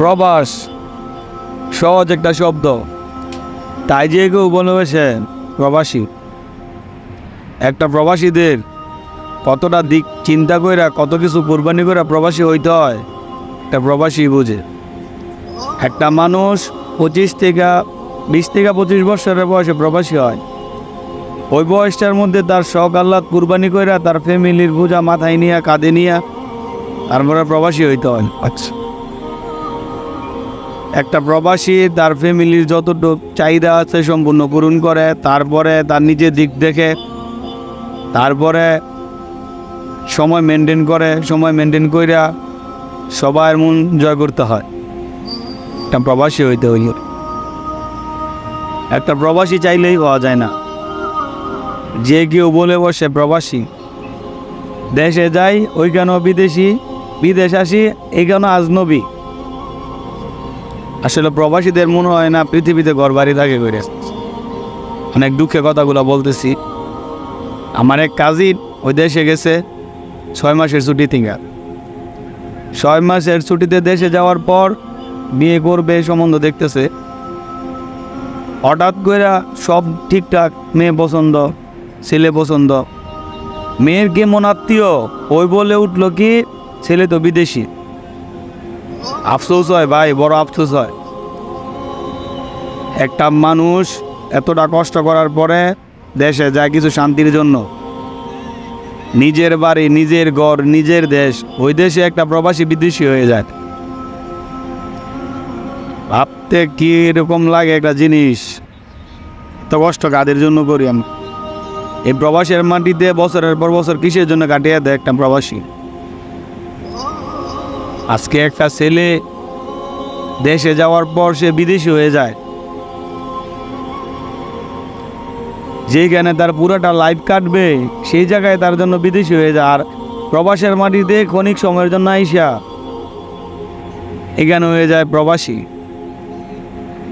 প্রবাস, সহজ একটা শব্দ। তাই যে কেউ বলেছে, প্রবাসী। একটা প্রবাসীদের কতটা দিক চিন্তা কইরা, কত কিছু কোরবানি করে প্রবাসী হইতে হয় একটা প্রবাসী বুঝে। একটা মানুষ পঁচিশ থেকে, বিশ থেকে পঁচিশ বছরের বয়সে প্রবাসী হয়। ওই বয়সটার মধ্যে তার শখ, আহ্লাদ, কুরবানি কইরা তার ফ্যামিলির বোঝা মাথায় নিয়ে, কাঁধে নিয়ে, তারপরে প্রবাসী হইতে হয়। আচ্ছা। একটা প্রবাসী, তার ফ্যামিলির যতটুকু চাহিদা আছে সম্পূর্ণ পূরণ করে, তারপরে তার নিজের দিক দেখে, তারপরে সময় মেনটেন করে, সময় মেনটেন কইরা সবার মন জয় করতে হয়। একটা প্রবাসী হইতে হইল। একটা প্রবাসী চাইলেই হওয়া যায় না। যে কেউ বলে বসে, প্রবাসী, দেশে যাই, ওইখানেও বিদেশি, বিদেশ আসি, এইখানেও আজনবী আসলে প্রবাসীদের মনে হয় না পৃথিবীতে ঘর বাড়ি থাকে করে অনেক দুঃখে কথাগুলো বলতেছি। আমার এক কাজিন ওই দেশে গেছে ছয় মাসের ছুটি থেকে ছয় মাসের ছুটিতে দেশে যাওয়ার পর বিয়ে করবে সম্বন্ধ দেখতেছে। হঠাৎ করে সব ঠিকঠাক, মেয়ে পছন্দ, ছেলে পছন্দ। মেয়ের কেমন আত্মীয়? ওই বলে উঠল কি, ছেলে তো বিদেশি। আফসোস হয় ভাই, বড় আফসোস হয়। একটা মানুষ এতটা কষ্ট করার পরে দেশে যায় কিছু শান্তির জন্য। নিজের বাড়ি, নিজের ঘর, নিজের দেশ, ওই দেশে একটা প্রবাসী বিদেশি হয়ে যায়। ভাবতে কি লাগে একটা জিনিস? এত কষ্ট কাদের জন্য করি আমি? এই প্রবাসের মাটিতে বছরের পর বছর কিসের জন্য কাটিয়ে দেয় একটা প্রবাসী? আজকে একটা ছেলে দেশে যাওয়ার পর সে বিদেশি হয়ে যায়। যেখানে তার পুরোটা লাইফ কাটবে, সেই জায়গায় তার জন্য বিদেশি হয়ে যায়। আর প্রবাসের মাটিতে ক্ষণিক সময়ের জন্য আইসা এখানে হয়ে যায় প্রবাসী।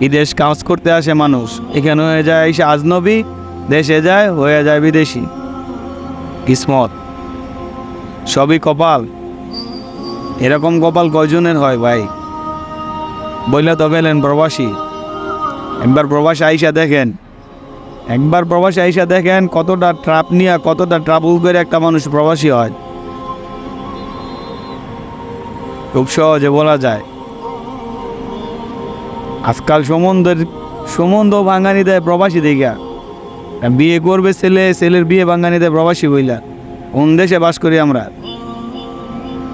বিদেশ কাজ করতে আসে মানুষ। এখানে হয়ে যায় আইসা আজনবী, দেশে যায়, হয়ে যায় বিদেশি। কিসমত। সবই কপাল। এরকম কপাল কয়জনের হয় ভাই? বললে তো গেলেন প্রবাসী। একবার প্রবাসী আইসা দেখেন। একবার প্রবাসী আইসা দেখেন কতটা ট্রাপ নিয়ে, কতটা ট্রাভেল করে একটা মানুষ প্রবাসী হয়। খুব সহজে বলা যায়। আজকাল সম্বন্ধের সম্বন্ধ ভাঙানি দেয় প্রবাসী দেখা বিয়ে করবে ছেলে, ছেলের বিয়ে ভাঙানি দেয় প্রবাসী বইলা। কোন দেশে বাস করি আমরা?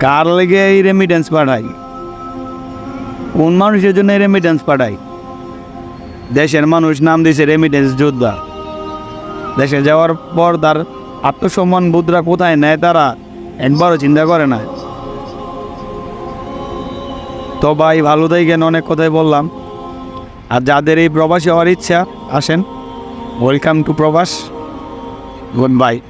কার লেগে এই রেমিটেন্স পাঠাই? কোন মানুষের জন্য এই রেমিটেন্স পাঠাই? দেশের মানুষ নাম দিয়েছে রেমিটেন্স যোদ্ধা। দেশে যাওয়ার পর তার আত্মসম্মান বুদ্ধরা কোথায় নেয় তারা একবারও চিন্তা করে না। তো ভাই, ভালো থাকেন, অনেক কথাই বললাম। আর যাদের এই প্রবাসী হওয়ার ইচ্ছা আসেন। ওয়েলকাম টু প্রবাস। Good bye.